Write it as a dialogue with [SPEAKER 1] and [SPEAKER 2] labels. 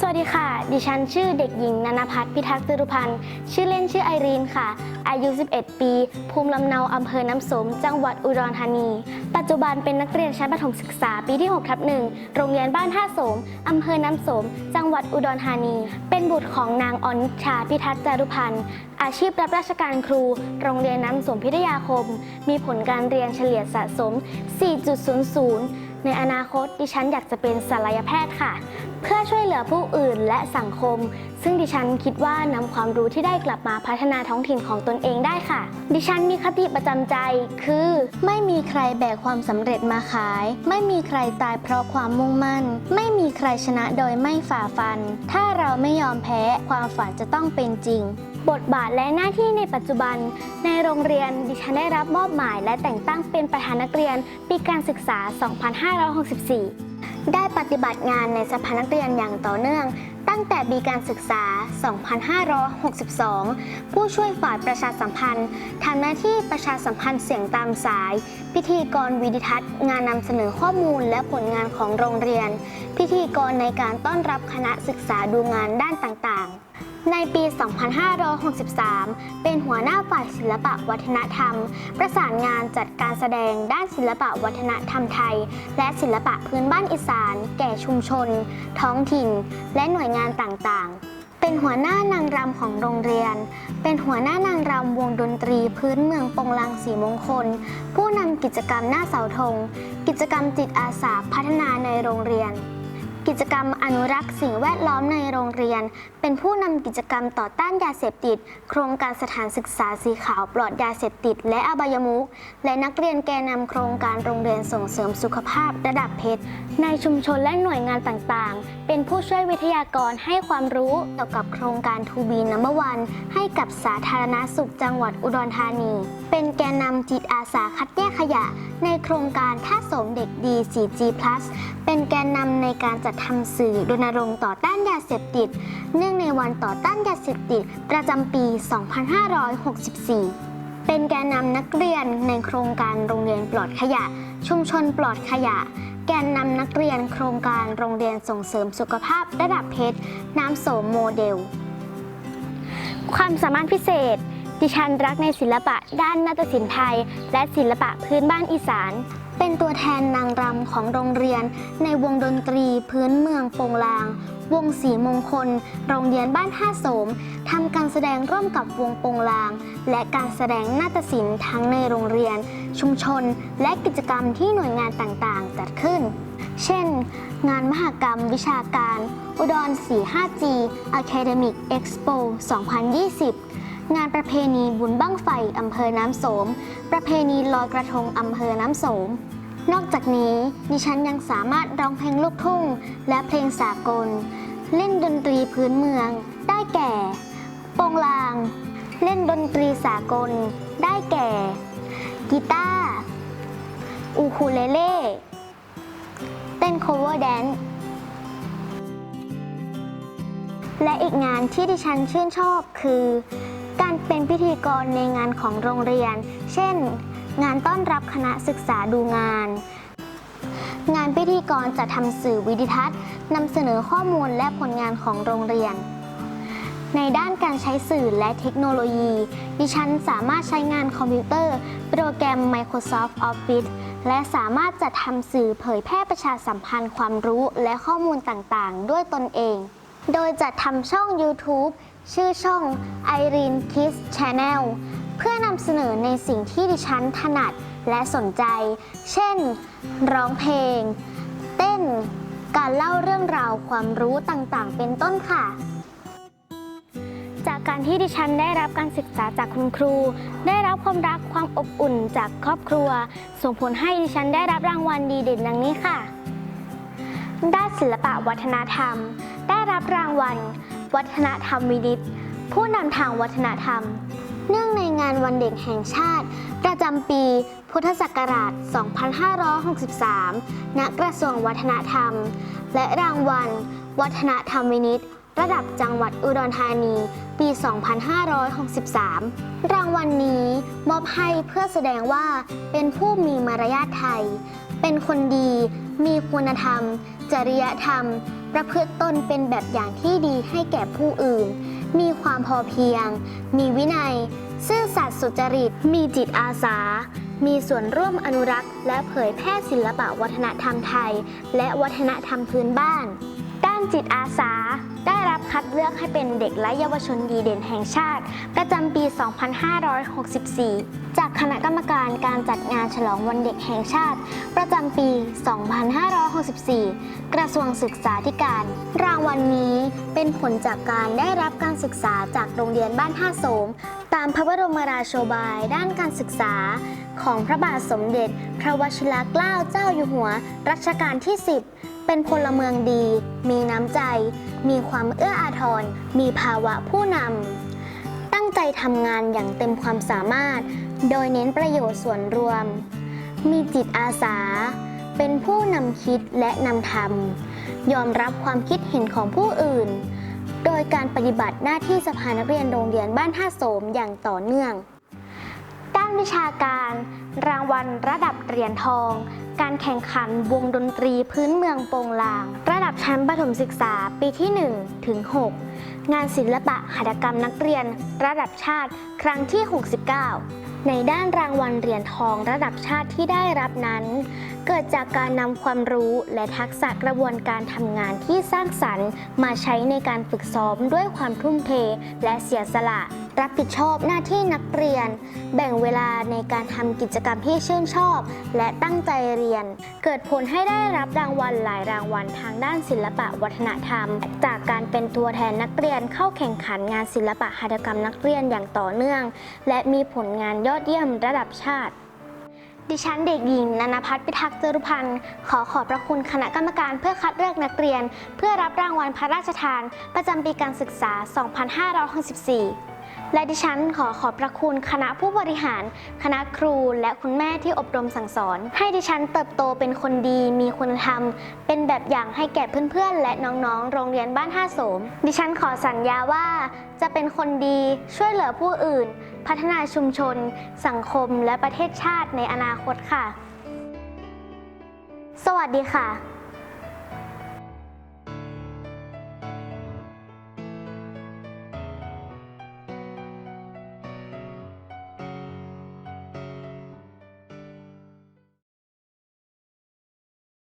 [SPEAKER 1] สวัสดีค่ะ ดิฉันชื่อเด็กหญิงนันพัฒน์พิทักษ์ตุรุพันธ์ ชื่อเล่นชื่อไอรีนค่ะ อายุ 11 ปี ภูมิลำเนาอำเภอน้ำสม จังหวัดอุดรธานี ปัจจุบันเป็นนักเรียนชั้นประถมศึกษาปีที่6ทับหนึ่งโรงเรียนบ้านท่าสมอำเภอน้ำสม จังหวัดอุดรธานี เป็นบุตรของนางอนิชาพิทักษ์จารุพันธ์ อาชีพรับราชการครู โรงเรียนน้ำสมพิทยาคม มีผลการเรียนเฉลี่ยสะสม 4.00ในอนาคตดิฉันอยากจะเป็นศัลยแพทย์ค่ะ เพื่อช่วยเหลือผู้อื่นและสังคม ซึ่งดิฉันคิดว่านำความรู้ที่ได้กลับมาพัฒนาท้องถิ่นของตนเองได้ค่ะ ดิฉันมีคติประจำใจ คือ ไม่มีใครแบกความสำเร็จมาขาย ไม่มีใครตายเพราะความมุ่งมั่น ไม่มีใครชนะโดยไม่ฝ่าฟัน ถ้าเราไม่ยอมแพ้ความฝันจะต้องเป็นจริงบทบาทและหน้าที่ในปัจจุบัน ในโรงเรียนดิฉันได้รับมอบหมาย และแต่งตั้งเป็นประธานนักเรียนปีการศึกษา 2564 ได้ปฏิบัติงานในสภานักเรียนอย่างต่อเนื่อง ตั้งแต่ปีการศึกษา 2562 ผู้ช่วยฝ่ายประชาสัมพันธ์ทำหน้าที่ประชาสัมพันธ์เสียงตามสาย พิธีกรวิดิทัศน์ งานนำเสนอข้อมูลและผลงานของโรงเรียน พิธีกรในการต้อนรับคณะศึกษาดูงานด้านต่างๆในปี 2563 เป็นหัวหน้าฝ่ายศิลปะวัฒนธรรม ประสานงานจัดการแสดงด้านศิลปะวัฒนธรรมไทย และศิลปะพื้นบ้านอีสาน แก่ชุมชน ท้องถิ่น และหน่วยงานต่างๆ เป็นหัวหน้านางรำของโรงเรียน เป็นหัวหน้านางรำวงดนตรีพื้นเมืองปงลังสีมงคล ผู้นำกิจกรรมหน้าเสาธง กิจกรรมจิตอาสาพัฒนาในโรงเรียน กิจกรรมอนุรักษ์สิ่งแวดล้อมในโรงเรียน เป็นผู้นำกิจกรรมต่อต้านยาเสพติด โครงการสถานศึกษาสีขาวปลอดยาเสพติด และอบายมุขและนักเรียนแกนนำโครงการโรงเรียนส่งเสริมสุขภาพระดับเพชรในชุมชนและหน่วยงานต่างๆ เป็นผู้ช่วยวิทยากรให้ความรู้เกี่ยวกับโครงการทูบีนัมเบอร์วันให้กับสาธารณสุขจังหวัดอุดรธานี เป็นแกนนำจิตอาสาคัดแยกขยะ ในโครงการท่าสมเด็กดี 4G Plus เป็นแกนนำในการจัดทำสื่อรณรงค์ต่อต้านยาเสพติด เนื่องในวันต่อต้านยาเสพติด ประจำปี 2564 เป็นแกนนำนักเรียนในโครงการโรงเรียนปลอดขยะ ชุมชนปลอดขยะ แกนนำนักเรียนโครงการโรงเรียนส่งเสริมสุขภาพระดับเพชร น้ำโสมโมเดล ความสามารถพิเศษ ดิฉันรักในศิลปะด้านนาฏศิลป์ไทย และศิลปะพื้นบ้านอีสาน เป็นตัวแทนนางรำของโรงเรียน ในวงดนตรีพื้นเมืองโปงลาง วงสีมงคล โรงเรียนบ้านท่าโสมทำการแสดงร่วมกับวงโปงลาง และการแสดงนาฏศิลป์ทั้งในโรงเรียน ชุมชน และกิจกรรมที่หน่วยงานต่างๆ จัดขึ้น เช่น งานมหกรรมวิชาการ อุดร 45G Academic Expo 2020 งานประเพณีบุญบั้งไฟอำเภอน้ำโสม ประเพณีลอยกระทงอำเภอน้ำโสม นอกจากนี้ดิฉันยังสามารถร้องเพลงลูกทุ่ง และเพลงสากล เล่นดนตรีพื้นเมือง ได้แก่โปงลาง เล่นดนตรีสากล ได้แก่ กีตาร์อูคูเลเล่เต้น cover dance และอีกงานที่ดิฉันชื่นชอบคือ เป็นพิธีกรในงานของโรงเรียน เช่น งานต้อนรับคณะศึกษาดูงาน งานพิธีกรจะทำสื่อวิดิทัศน์นำเสนอข้อมูลและผลงานของโรงเรียน ในด้านการใช้สื่อและเทคโนโลยี ดิฉันสามารถใช้งานคอมพิวเตอร์ โปรแกรม Microsoft Office และสามารถจัดทำสื่อเผยแพร่ประชาสัมพันธ์ความรู้และข้อมูลต่างๆ ด้วยตนเอง โดยจัดทำช่อง YouTube ชื่อช่อง Irene Kids Channel เพื่อนำเสนอในสิ่งที่ดิฉันถนัดและสนใจ เช่น ร้องเพลง เต้น การเล่าเรื่องราวความรู้ต่างๆ เป็นต้นค่ะ จากการที่ดิฉันได้รับการศึกษาจากคุณครู ได้รับความรักความอบอุ่นจากครอบครัว ส่งผลให้ดิฉันได้รับรางวัลดีเด่นดังนี้ค่ะ ด้านศิลปะวัฒนธรรม ได้รับรางวัล วัฒนธรรมวิดิต ผู้นำทางวัฒนธรรม เนื่องในงานวันเด็กแห่งชาติ ประจำปี พุทธศักราช 2563 ณ กระทรวงวัฒนธรรม และรางวัล วัฒนธรรมวินิต ระดับจังหวัดอุดรธานี ปี 2563 รางวัลนนี้มอบให้เพื่อแสดงว่าเป็นผู้มีมารยาทไทย เป็นคนดี มีคุณธรรม จริยธรรม ประพฤติตนเป็นแบบอย่างที่ดีให้แก่ผู้อื่น มีความพอเพียง มีวินัย ซื่อสัตย์สุจริต มีจิตอาสา มีส่วนร่วมอนุรักษ์ และเผยแพร่ศิลปะวัฒนธรรมไทย และวัฒนธรรมพื้นบ้านานจิตอาสา ได้รับคัดเลือกให้เป็นเด็กและเยาวชนดีเด่นแห่งชาติ ประจำปี 2564 จากคณะกรรมการการจัดงานฉลองวันเด็กแห่งชาติ ประจำปี 2564 กระทรวงศึกษาธิการ รางวัลนนี้เป็นผลจากการได้รับการศึกษาจากโรงเรียนบ้านท่าโสม ตามพระบรมราโชบายด้านการศึกษา ของพระบาทสมเด็จ พระวชิรเกล้าเจ้าอยู่หัว รัชกาลที่ 10 เป็นพลเมืองดี มีน้ำใจ มีความเอื้ออาทร มีภาวะผู้นำ ตั้งใจทำงานอย่างเต็มความสามารถ โดยเน้นประโยชน์ส่วนรวม มีจิตอาสา เป็นผู้นำคิดและนำทำยอมรับความคิดเห็นของผู้อื่น โดยการปฏิบัติหน้าที่สภานักเรียนโรงเรียนบ้านท่าโสมอย่างต่อเนื่องานวิชาการ รางวัลระดับเหรียญทอง การแข่งขันวงดนตรีพื้นเมืองโปงลาง ระดับชั้นประถมศึกษาปีที่ 1 ถึง 6 งานศิลปะหัตถกรรมนักเรียน ระดับชาติครั้งที่ 69 ในด้านรางวัลเหรียญทองระดับชาติที่ได้รับนั้น เกิดจากการนำความรู้และทักษะกระบวนการทำงานที่สร้างสรรค์ มาใช้ในการฝึกซ้อมด้วยความทุ่มเทและเสียสละ รับผิดชอบหน้าที่นักเรียน แบ่งเวลาในการทำกิจกรรมที่ชื่นชอบ และตั้งใจเรียน เกิดผลให้ได้รับรางวัลหลายรางวัลทางด้านศิลปะวัฒนธรรม จากการเป็นตัวแทนนักเรียนเข้าแข่งขันงานศิลปะหัตถกรรมนักเรียนอย่างต่อเนื่อง และมีผลงานยอดเยี่ยมระดับชาติดิฉันเด็กหญิงนันพัฒน์พิทักษ์จรุพันธ์ ขอขอบพระคุณคณะกรรมการเพื่อคัดเลือกนักเรียน เพื่อรับรางวัลพระราชทาน ประจำปีการศึกษา 2564 และดิฉันขอขอบพระคุณคณะผู้บริหาร คณะครูและคุณแม่ที่อบรมสั่งสอน ให้ดิฉันเติบโตเป็นคนดีมีคุณธรรม เป็นแบบอย่างให้แก่เพื่อนๆ และน้องๆ โรงเรียนบ้านท่าโสม ดิฉันขอสัญญาว่า จะเป็นคนดีช่วยเหลือผู้อื่น พัฒนาชุมชน สังคมและประเทศชาติในอนาคตค่ะ สวัสดีค่ะ